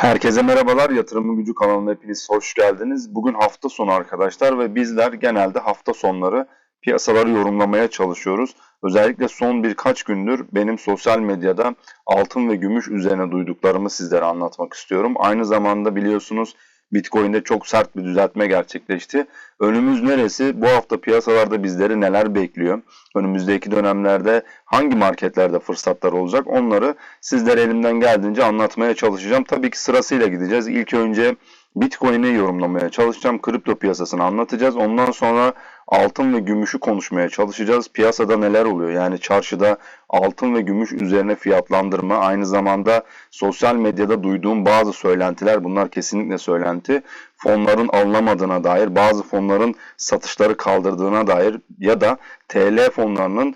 Herkese merhabalar. Yatırımın Gücü kanalına hepiniz hoş geldiniz. Bugün hafta sonu arkadaşlar ve bizler genelde hafta sonları piyasaları yorumlamaya çalışıyoruz. Özellikle son birkaç gündür benim sosyal medyada altın ve gümüş üzerine duyduklarımı sizlere anlatmak istiyorum. Aynı zamanda biliyorsunuz Bitcoin'de çok sert bir düzeltme gerçekleşti. Önümüz neresi? Bu hafta piyasalarda bizleri neler bekliyor? Önümüzdeki dönemlerde hangi marketlerde fırsatlar olacak? Onları sizlere elimden geldiğince anlatmaya çalışacağım. Tabii ki sırasıyla gideceğiz. İlk önce Bitcoin'i yorumlamaya çalışacağım. Kripto piyasasını anlatacağız. Ondan sonra altın ve gümüşü konuşmaya çalışacağız. Piyasada neler oluyor? Yani çarşıda altın ve gümüş üzerine fiyatlandırma, aynı zamanda sosyal medyada duyduğum bazı söylentiler, bunlar kesinlikle söylenti. Fonların alınamadığına dair, bazı fonların satışları kaldırdığına dair ya da TL fonlarının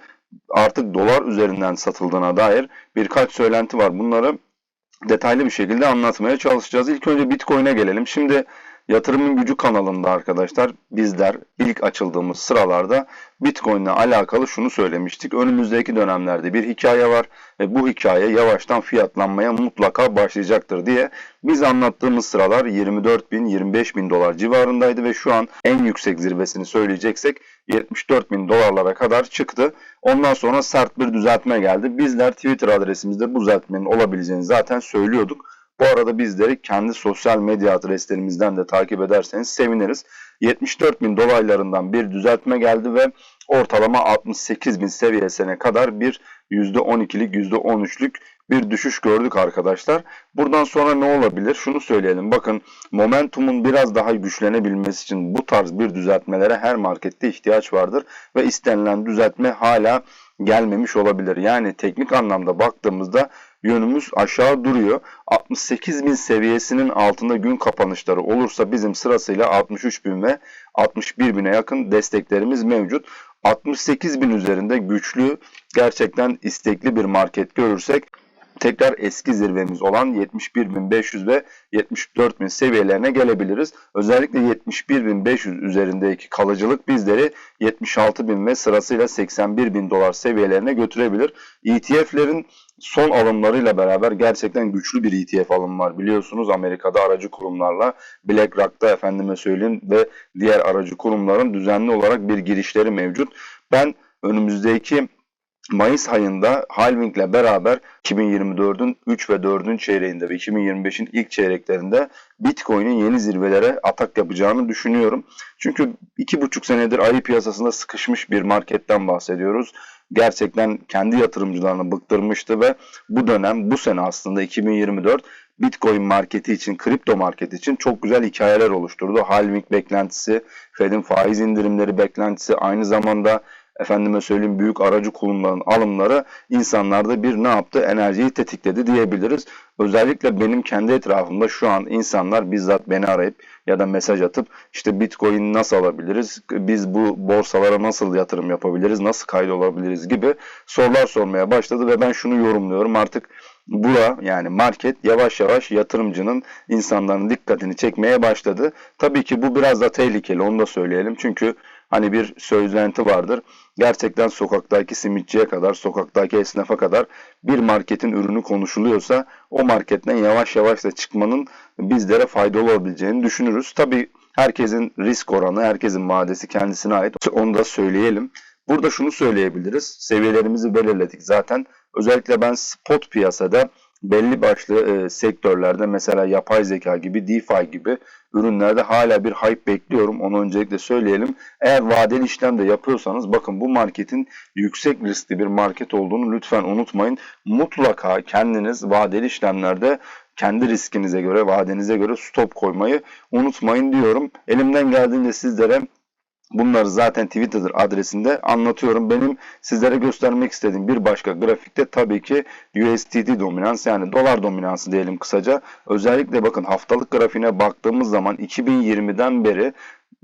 artık dolar üzerinden satıldığına dair birkaç söylenti var. Bunları detaylı bir şekilde anlatmaya çalışacağız. İlk önce Bitcoin'e gelelim. Şimdi Yatırımın Gücü kanalında arkadaşlar bizler ilk açıldığımız sıralarda Bitcoin alakalı şunu söylemiştik. Önümüzdeki dönemlerde bir hikaye var ve bu hikaye yavaştan fiyatlanmaya mutlaka başlayacaktır diye biz anlattığımız sıralar 24 bin 25 bin dolar civarındaydı ve şu an en yüksek zirvesini söyleyeceksek 74 bin dolarlara kadar çıktı. Ondan sonra sert bir düzeltme geldi. Bizler Twitter adresimizde bu düzeltmenin olabileceğini zaten söylüyorduk. Bu arada bizleri kendi sosyal medya adreslerimizden de takip ederseniz seviniriz. 74 bin dolaylarından bir düzeltme geldi ve ortalama 68 bin seviyesine kadar bir %12'lik %13'lük bir düşüş gördük arkadaşlar. Buradan sonra ne olabilir? Şunu söyleyelim. Bakın momentumun biraz daha güçlenebilmesi için bu tarz bir düzeltmelere her markette ihtiyaç vardır ve istenilen düzeltme hala gelmemiş olabilir. Yani teknik anlamda baktığımızda yönümüz aşağı duruyor. 68 bin seviyesinin altında gün kapanışları olursa bizim sırasıyla 63 bin ve 61 bine yakın desteklerimiz mevcut. 68 bin üzerinde güçlü gerçekten istekli bir market görürsek tekrar eski zirvemiz olan 71.500 ve 74.000 seviyelerine gelebiliriz. Özellikle 71.500 üzerindeki kalıcılık bizleri 76.000 ve sırasıyla 81.000 dolar seviyelerine götürebilir. ETF'lerin son alımlarıyla beraber gerçekten güçlü bir ETF alım var. Biliyorsunuz Amerika'da aracı kurumlarla BlackRock'ta efendime söyleyeyim ve diğer aracı kurumların düzenli olarak bir girişleri mevcut. Ben önümüzdeki Mayıs ayında Halving ile beraber 2024'ün 3 ve 4. çeyreğinde ve 2025'in ilk çeyreklerinde Bitcoin'in yeni zirvelere atak yapacağını düşünüyorum. Çünkü 2,5 senedir ayı piyasasında sıkışmış bir marketten bahsediyoruz. Gerçekten kendi yatırımcılarını bıktırmıştı ve bu dönem bu sene aslında 2024 Bitcoin marketi için, kripto marketi için çok güzel hikayeler oluşturdu. Halving beklentisi, Fed'in faiz indirimleri beklentisi, aynı zamanda efendime söyleyeyim büyük aracı kurumların alımları insanlarda bir ne yaptı? Enerjiyi tetikledi diyebiliriz. Özellikle benim kendi etrafımda şu an insanlar bizzat beni arayıp ya da mesaj atıp işte Bitcoin nasıl alabiliriz? Biz bu borsalara nasıl yatırım yapabiliriz? Nasıl kaydolabiliriz gibi sorular sormaya başladı ve ben şunu yorumluyorum artık bura yani market yavaş yavaş yatırımcının insanların dikkatini çekmeye başladı. Tabii ki bu biraz da tehlikeli onu da söyleyelim. Çünkü hani bir söylenti vardır. Gerçekten sokaktaki simitçiye kadar, sokaktaki esnafa kadar bir marketin ürünü konuşuluyorsa o marketten yavaş yavaş da çıkmanın bizlere faydalı olabileceğini düşünürüz. Tabii herkesin risk oranı, herkesin madesi kendisine ait. Onu da söyleyelim. Burada şunu söyleyebiliriz. Seviyelerimizi belirledik zaten. Özellikle ben spot piyasada belli başlı e, sektörlerde mesela yapay zeka gibi, DeFi gibi ürünlerde hala bir hype bekliyorum. Onu öncelikle söyleyelim. Eğer vadeli işlem de yapıyorsanız bakın bu marketin yüksek riskli bir market olduğunu lütfen unutmayın. Mutlaka kendiniz vadeli işlemlerde kendi riskinize göre, vadenize göre stop koymayı unutmayın diyorum. Elimden geldiğince sizlere Bunları zaten Twitter adresinde anlatıyorum. Benim sizlere göstermek istediğim bir başka grafikte tabii ki USDT dominans yani dolar dominansı diyelim kısaca. Özellikle bakın haftalık grafiğine baktığımız zaman 2020'den beri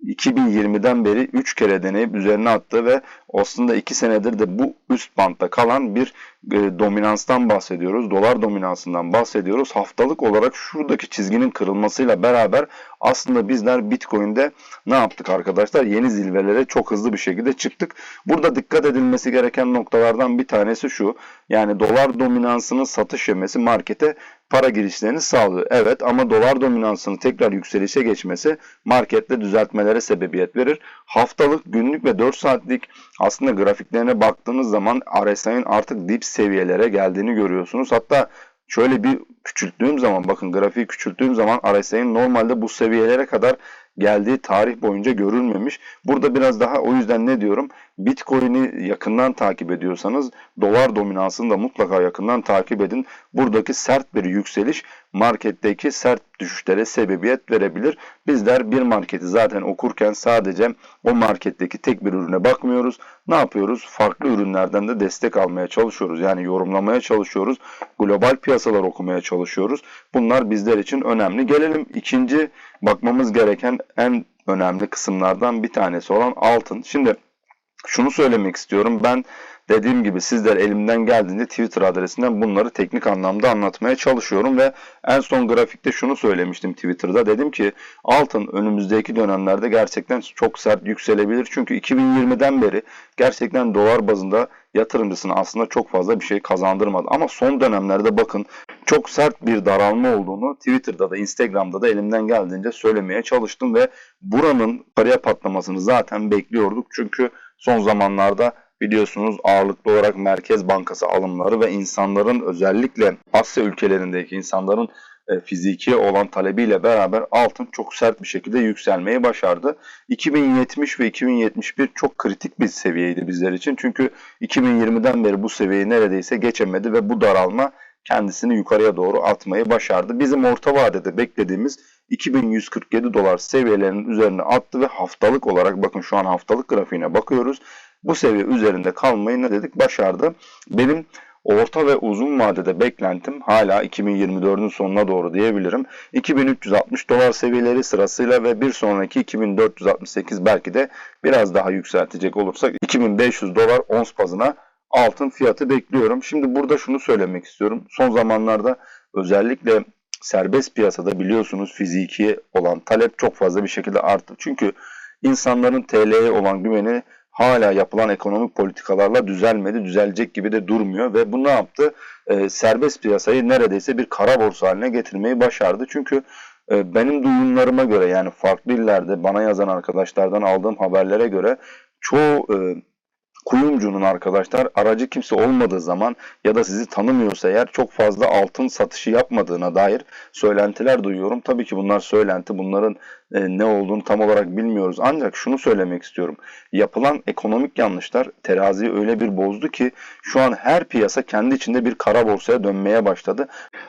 2020'den beri 3 kere deneyip üzerine attı ve aslında 2 senedir de bu üst bantta kalan bir e, dominanstan bahsediyoruz. Dolar dominansından bahsediyoruz. Haftalık olarak şuradaki çizginin kırılmasıyla beraber aslında bizler Bitcoin'de ne yaptık arkadaşlar? Yeni zirvelere çok hızlı bir şekilde çıktık. Burada dikkat edilmesi gereken noktalardan bir tanesi şu. Yani dolar dominansının satış yemesi markete para girişlerini sağlıyor. Evet ama dolar dominansının tekrar yükselişe geçmesi markette düzeltmelere sebebiyet verir. Haftalık, günlük ve 4 saatlik aslında grafiklerine baktığınız zaman RSI'nin artık dip seviyelere geldiğini görüyorsunuz. Hatta şöyle bir küçülttüğüm zaman bakın grafiği küçülttüğüm zaman RSI'nin normalde bu seviyelere kadar geldiği tarih boyunca görülmemiş. Burada biraz daha o yüzden ne diyorum? Bitcoin'i yakından takip ediyorsanız dolar dominansını da mutlaka yakından takip edin. Buradaki sert bir yükseliş marketteki sert düşüşlere sebebiyet verebilir. Bizler bir marketi zaten okurken sadece o marketteki tek bir ürüne bakmıyoruz. Ne yapıyoruz? Farklı ürünlerden de destek almaya çalışıyoruz. Yani yorumlamaya çalışıyoruz. Global piyasalar okumaya çalışıyoruz. Bunlar bizler için önemli. Gelelim ikinci bakmamız gereken en önemli kısımlardan bir tanesi olan altın. Şimdi şunu söylemek istiyorum. Ben dediğim gibi sizler elimden geldiğinde Twitter adresinden bunları teknik anlamda anlatmaya çalışıyorum ve en son grafikte şunu söylemiştim Twitter'da. Dedim ki altın önümüzdeki dönemlerde gerçekten çok sert yükselebilir. Çünkü 2020'den beri gerçekten dolar bazında yatırımcısına aslında çok fazla bir şey kazandırmadı. Ama son dönemlerde bakın çok sert bir daralma olduğunu Twitter'da da Instagram'da da elimden geldiğince söylemeye çalıştım ve buranın paraya patlamasını zaten bekliyorduk. Çünkü son zamanlarda biliyorsunuz ağırlıklı olarak Merkez Bankası alımları ve insanların özellikle Asya ülkelerindeki insanların e, fiziki olan talebiyle beraber altın çok sert bir şekilde yükselmeyi başardı. 2070 ve 2071 çok kritik bir seviyeydi bizler için. Çünkü 2020'den beri bu seviyeyi neredeyse geçemedi ve bu daralma kendisini yukarıya doğru atmayı başardı. Bizim orta vadede beklediğimiz 2147 dolar seviyelerinin üzerine attı ve haftalık olarak bakın şu an haftalık grafiğine bakıyoruz. Bu seviye üzerinde kalmayı ne dedik başardı. Benim orta ve uzun vadede beklentim hala 2024'ün sonuna doğru diyebilirim. 2360 dolar seviyeleri sırasıyla ve bir sonraki 2468 belki de biraz daha yükseltecek olursak 2500 dolar ons bazına altın fiyatı bekliyorum. Şimdi burada şunu söylemek istiyorum. Son zamanlarda özellikle serbest piyasada biliyorsunuz fiziki olan talep çok fazla bir şekilde arttı. Çünkü insanların TL'ye olan güveni hala yapılan ekonomik politikalarla düzelmedi, düzelecek gibi de durmuyor ve bu ne yaptı? Ee, serbest piyasayı neredeyse bir kara borsa haline getirmeyi başardı. Çünkü e, benim duyumlarıma göre yani farklı illerde bana yazan arkadaşlardan aldığım haberlere göre çoğu e, kuyumcunun arkadaşlar aracı kimse olmadığı zaman ya da sizi tanımıyorsa eğer çok fazla altın satışı yapmadığına dair söylentiler duyuyorum. Tabii ki bunlar söylenti. Bunların e, ne olduğunu tam olarak bilmiyoruz. Ancak şunu söylemek istiyorum. Yapılan ekonomik yanlışlar teraziyi öyle bir bozdu ki şu an her piyasa kendi içinde bir kara borsaya dönmeye başladı.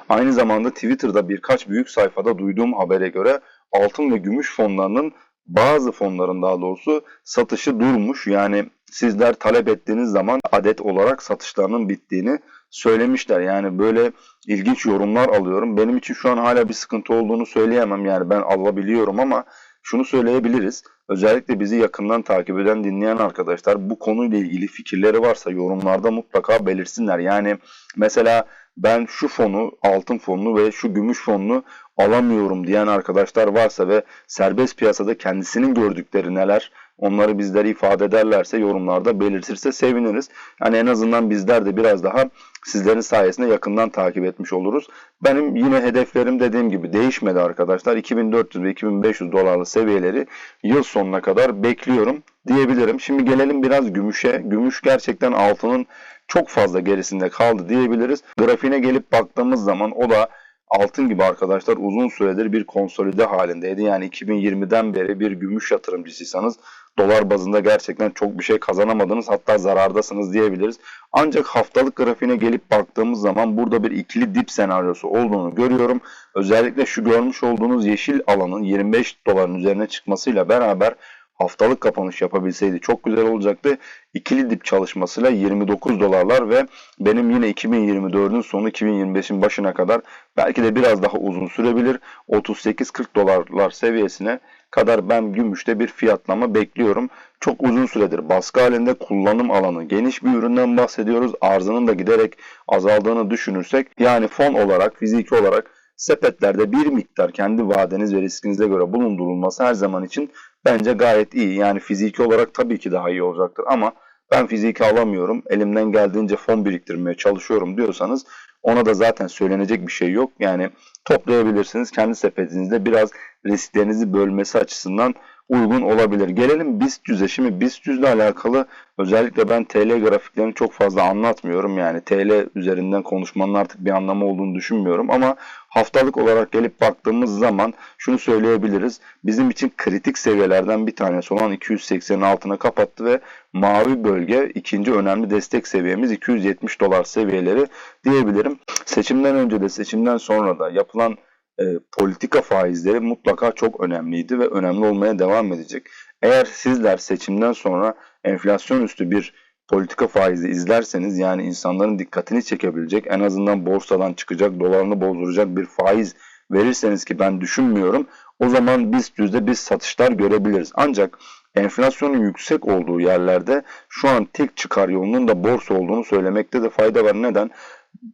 Aynı zamanda Twitter'da birkaç büyük sayfada duyduğum habere göre altın ve gümüş fonlarının bazı fonların daha doğrusu satışı durmuş. Yani sizler talep ettiğiniz zaman adet olarak satışlarının bittiğini söylemişler. Yani böyle ilginç yorumlar alıyorum. Benim için şu an hala bir sıkıntı olduğunu söyleyemem. Yani ben alabiliyorum ama şunu söyleyebiliriz. Özellikle bizi yakından takip eden, dinleyen arkadaşlar bu konuyla ilgili fikirleri varsa yorumlarda mutlaka belirsinler. Yani mesela ben şu fonu, altın fonunu ve şu gümüş fonunu alamıyorum diyen arkadaşlar varsa ve serbest piyasada kendisinin gördükleri neler onları bizlere ifade ederlerse yorumlarda belirtirse seviniriz. Yani en azından bizler de biraz daha sizlerin sayesinde yakından takip etmiş oluruz. Benim yine hedeflerim dediğim gibi değişmedi arkadaşlar. 2400 ve 2500 dolarlı seviyeleri yıl sonuna kadar bekliyorum diyebilirim. Şimdi gelelim biraz gümüşe. Gümüş gerçekten altının çok fazla gerisinde kaldı diyebiliriz. Grafiğine gelip baktığımız zaman o da altın gibi arkadaşlar uzun süredir bir konsolide halindeydi. Yani 2020'den beri bir gümüş yatırımcısıysanız dolar bazında gerçekten çok bir şey kazanamadınız hatta zarardasınız diyebiliriz. Ancak haftalık grafiğine gelip baktığımız zaman burada bir ikili dip senaryosu olduğunu görüyorum. Özellikle şu görmüş olduğunuz yeşil alanın 25 doların üzerine çıkmasıyla beraber haftalık kapanış yapabilseydi çok güzel olacaktı. İkili dip çalışmasıyla 29 dolarlar ve benim yine 2024'ün sonu 2025'in başına kadar belki de biraz daha uzun sürebilir. 38-40 dolarlar seviyesine kadar ben gümüşte bir fiyatlama bekliyorum. Çok uzun süredir baskı halinde kullanım alanı geniş bir üründen bahsediyoruz. Arzının da giderek azaldığını düşünürsek yani fon olarak fiziki olarak sepetlerde bir miktar kendi vadeniz ve riskinize göre bulundurulması her zaman için bence gayet iyi. Yani fiziki olarak tabii ki daha iyi olacaktır ama ben fiziki alamıyorum, elimden geldiğince fon biriktirmeye çalışıyorum diyorsanız Ona da zaten söylenecek bir şey yok. Yani toplayabilirsiniz. Kendi sepetinizde biraz risklerinizi bölmesi açısından uygun olabilir. Gelelim BIST 100'e. Şimdi BIST 100 ile alakalı özellikle ben TL grafiklerini çok fazla anlatmıyorum. Yani TL üzerinden konuşmanın artık bir anlamı olduğunu düşünmüyorum. Ama haftalık olarak gelip baktığımız zaman şunu söyleyebiliriz. Bizim için kritik seviyelerden bir tanesi olan 280'in altına kapattı ve mavi bölge ikinci önemli destek seviyemiz 270 dolar seviyeleri diyebilirim. Seçimden önce de seçimden sonra da yapılan e, politika faizleri mutlaka çok önemliydi ve önemli olmaya devam edecek. Eğer sizler seçimden sonra enflasyon üstü bir politika faizi izlerseniz yani insanların dikkatini çekebilecek en azından borsadan çıkacak dolarını bozduracak bir faiz verirseniz ki ben düşünmüyorum o zaman biz yüzde biz satışlar görebiliriz. Ancak enflasyonun yüksek olduğu yerlerde şu an tek çıkar yolunun da borsa olduğunu söylemekte de fayda var. Neden?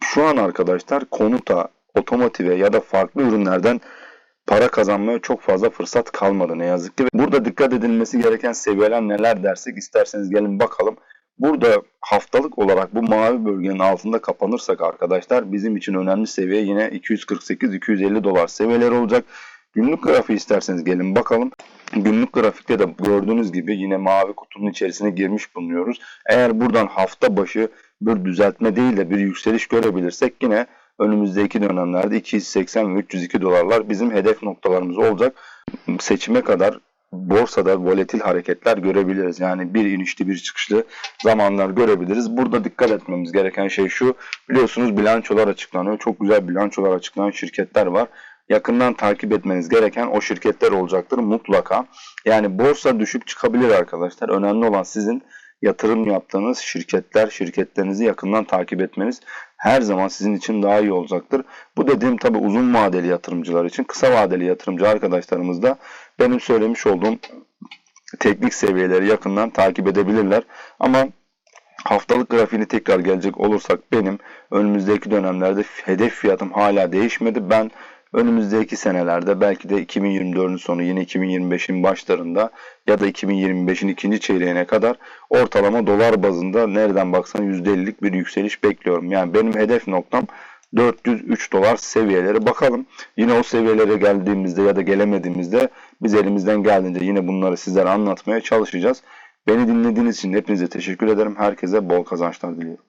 Şu an arkadaşlar konuta, otomotive ya da farklı ürünlerden para kazanmaya çok fazla fırsat kalmadı ne yazık ki. Burada dikkat edilmesi gereken seviyeler neler dersek isterseniz gelin bakalım. Burada haftalık olarak bu mavi bölgenin altında kapanırsak arkadaşlar bizim için önemli seviye yine 248-250 dolar seviyeleri olacak. Günlük grafiği isterseniz gelin bakalım. Günlük grafikte de gördüğünüz gibi yine mavi kutunun içerisine girmiş bulunuyoruz. Eğer buradan hafta başı bir düzeltme değil de bir yükseliş görebilirsek yine önümüzdeki dönemlerde 280 ve 302 dolarlar bizim hedef noktalarımız olacak. Seçime kadar borsada volatil hareketler görebiliriz. Yani bir inişli bir çıkışlı zamanlar görebiliriz. Burada dikkat etmemiz gereken şey şu. Biliyorsunuz bilançolar açıklanıyor. Çok güzel bilançolar açıklanan şirketler var. Yakından takip etmeniz gereken o şirketler olacaktır mutlaka. Yani borsa düşüp çıkabilir arkadaşlar. Önemli olan sizin yatırım yaptığınız şirketler, şirketlerinizi yakından takip etmeniz her zaman sizin için daha iyi olacaktır. Bu dediğim tabi uzun vadeli yatırımcılar için. Kısa vadeli yatırımcı arkadaşlarımız da benim söylemiş olduğum teknik seviyeleri yakından takip edebilirler. Ama haftalık grafiğini tekrar gelecek olursak benim önümüzdeki dönemlerde hedef fiyatım hala değişmedi. Ben önümüzdeki senelerde belki de 2024'ün sonu yine 2025'in başlarında ya da 2025'in ikinci çeyreğine kadar ortalama dolar bazında nereden baksan %50'lik bir yükseliş bekliyorum. Yani benim hedef noktam 403 dolar seviyeleri bakalım. Yine o seviyelere geldiğimizde ya da gelemediğimizde biz elimizden geldiğince yine bunları sizlere anlatmaya çalışacağız. Beni dinlediğiniz için hepinize teşekkür ederim. Herkese bol kazançlar diliyorum.